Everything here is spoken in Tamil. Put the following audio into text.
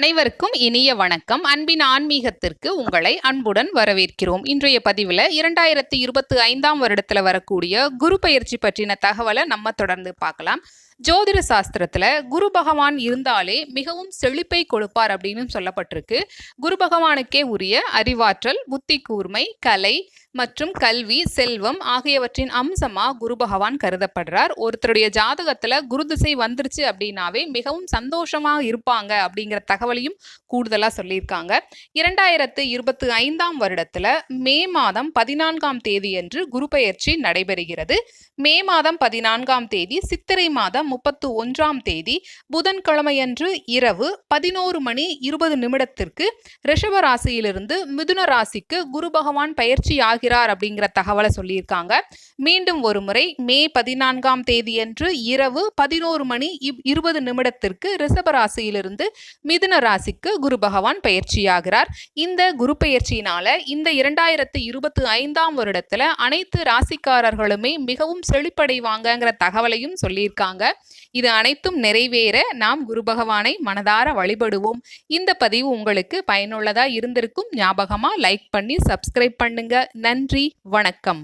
அனைவருக்கும் இனிய வணக்கம். அன்பின் ஆன்மீகத்திற்கு உங்களை அன்புடன் வரவேற்கிறோம். இன்றைய பதிவில் இரண்டாயிரத்தி இருபத்தி ஐந்தாம் வருடத்தில் வரக்கூடிய குரு பயிற்சி பற்றின தகவலை நம்ம தொடர்ந்து பார்க்கலாம். ஜோதிட சாஸ்திரத்துல குரு பகவான் இருந்தாலே மிகவும் செழிப்பை கொடுப்பார் அப்படின்னு சொல்லப்பட்டிருக்கு. குரு பகவானுக்கே உரிய அறிவாற்றல் புத்தி கூர்மை கலை மற்றும் கல்வி செல்வம் ஆகியவற்றின் அம்சமா குரு பகவான் கருதப்படுறார். ஒருத்தருடைய ஜாதகத்துல குரு திசை வந்துருச்சு அப்படின்னாவே மிகவும் சந்தோஷமா இருப்பாங்க அப்படிங்கிற தகவலையும் கூடுதலா சொல்லியிருக்காங்க. இரண்டாயிரத்து இருபத்தி ஐந்தாம் வருடத்துல மே மாதம் பதினான்காம் தேதியன்று குரு பயிற்சி நடைபெறுகிறது. மே மாதம் பதினான்காம் தேதி சித்திரை மாதம் முப்பத்து ஒன்றாம் தேதி புதன்கிழமையன்று இரவு பதினோரு மணி இருபது நிமிடத்திற்கு ரிஷப ராசியிலிருந்து மிதுன ராசிக்கு குரு பகவான் பயிற்சி ஆகிறார் அப்படிங்கிற தகவலை சொல்லியிருக்காங்க. மீண்டும் ஒரு முறை மே பதினான்காம் தேதியன்று இரவு பதினோரு மணி இப்- இருபது நிமிடத்திற்கு ரிஷப ராசியிலிருந்து மிதுன ராசிக்கு குரு பகவான் பயிற்சியாகிறார் இந்த குரு பயிற்சியினால இந்த இரண்டாயிரத்து இருபத்தி ஐந்தாம் வருடத்துல அனைத்து ராசிக்காரர்களுமே மிகவும் செழிப்படைவாங்கங்கிற தகவலையும் சொல்லியிருக்காங்க. இது அனைத்தும் நிறைவேற நாம் குரு பகவானை மனதார வழிபடுவோம். இந்த பதிவு உங்களுக்கு பயனுள்ளதா இருந்திருக்கும் ஞாபகமா லைக் பண்ணி சப்ஸ்கிரைப் பண்ணுங்க. நன்றி வணக்கம்.